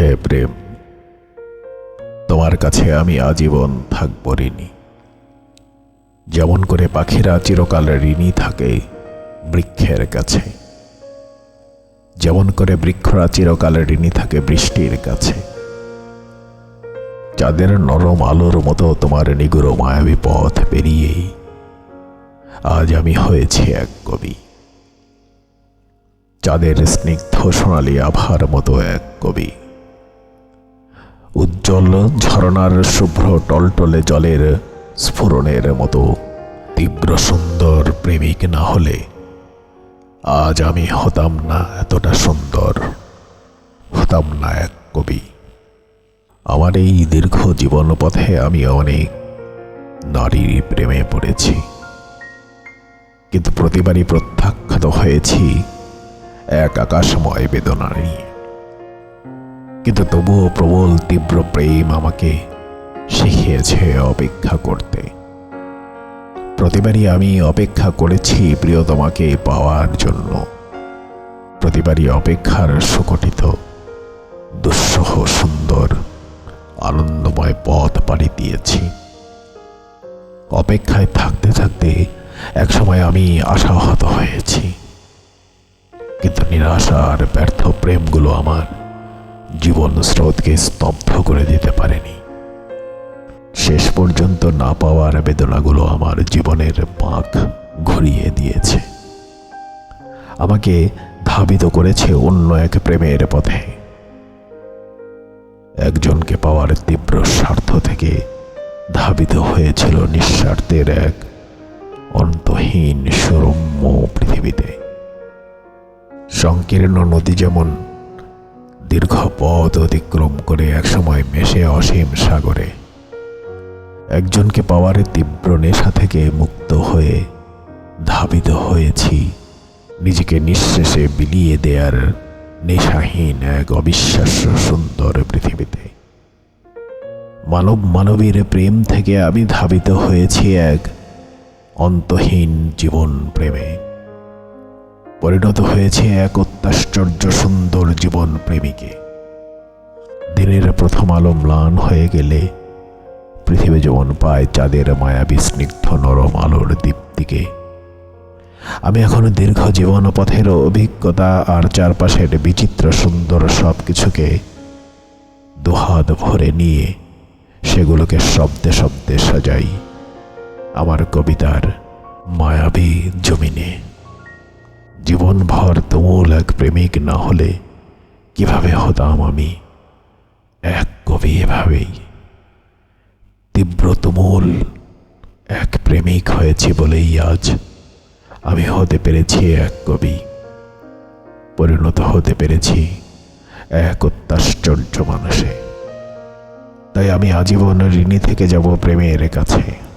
হে প্রেম, তোমার কাছে আমি আজীবন থাকব ঋণী। যেমন করে পাখিরা চিরকাল ঋণী থাকে বৃক্ষের কাছে, যেমন করে বৃক্ষরা চিরকাল ঋণী থাকে বৃষ্টির কাছে। চাঁদের নরম আলোর মতো তোমার নিগুড় মায়াবী পথ পেরিয়েই আজ আমি হয়েছি এক কবি। চাঁদের স্নিগ্ধ সোনালী আভার মতো এক কবি। উজ্জ্বল ঝরনার শুভ্র টলটলে জলের স্ফুরণের মতো, তীব্র সুন্দর প্রেমিক না হলে আজ আমি হতাম না এতটা সুন্দর, হতাম না এক কবি। আমার এই দীর্ঘ জীবন পথে আমি অনেক নারীর প্রেমে পড়েছি। কিন্তু প্রতিবারই প্রত্যাখ্যাত হয়েছি এক আকাশময় বেদনা নিয়ে কিন্তু তবুও প্রবল, তীব্র প্রেম আমাকে শিখিয়েছে অপেক্ষা করতে। প্রতিবারই আমি অপেক্ষা করেছি প্রিয়তমাকে পাওয়ার জন্য। প্রতিবারই অপেক্ষার সুকঠিত, দুঃসহ, সুন্দর, আনন্দময় পথ পাড়ি দিয়েছি। অপেক্ষায় থাকতে থাকতে একসময় আমি আশাহত হয়েছি। কিন্তু নিরাশার ব্যর্থ প্রেমগুলো আমার জীবন স্রোতকে স্তব্ধ করে দিতে পারেনি। শেষ পর্যন্ত না পাওয়ার বেদনাগুলো আমার জীবনের পাক ঘুরিয়ে দিয়েছে। আমাকে ধাবিত করেছে অন্য এক প্রেমের পথে। একজনকে পাওয়ার তীব্র স্বার্থ থেকে ধাবিত হয়েছিল নিঃস্বার্থের এক অন্তহীন সুরম্য পৃথিবীতে। সংকীর্ণ নদী যেমন দীর্ঘ পথ অতিক্রম করে একসময় মেশে অসীম সাগরে। একজনকে পাওয়ার তীব্র নেশা থেকে মুক্ত হয়ে ধাবিত হয়েছি। নিজেকে নিঃশেষে বিলিয়ে দেয়ার নেশাহীন এক অবিশ্বাস্য সুন্দর পৃথিবীতে। মানব মানবীর প্রেম থেকে আমি ধাবিত হয়েছি এক অন্তহীন জীবন প্রেমে। পরিণত হয়েছে এক অত্যাশ্চর্য সুন্দর জীবন প্রেমিকে। দিনের প্রথম আলো ম্লান হয়ে গেলে পৃথিবী যেমন পায় চাঁদের মায়াবী স্নিগ্ধ নরম আলোর দীপ্তিকে। আমি এখনও দীর্ঘ জীবন পথের অভিজ্ঞতা আর চারপাশের বিচিত্র সুন্দর সব কিছুকে দুহাত ভরে নিয়ে সেগুলোকে শব্দে শব্দে সাজাই আমার কবিতার মায়াবী জমিনে। জীবনভর তুমুল এক প্রেমিক না হলে কীভাবে হতাম আমি? এক কবি এভাবেই। তীব্র তুমুল এক প্রেমিক হয়েছি বলেই আজ আমি হতে পেরেছি এক কবি। পরিণত হতে পেরেছি এক অত্যাশ্চর্য মানুষে। তাই আমি আজীবন ঋণী থেকে যাব প্রেমের কাছে।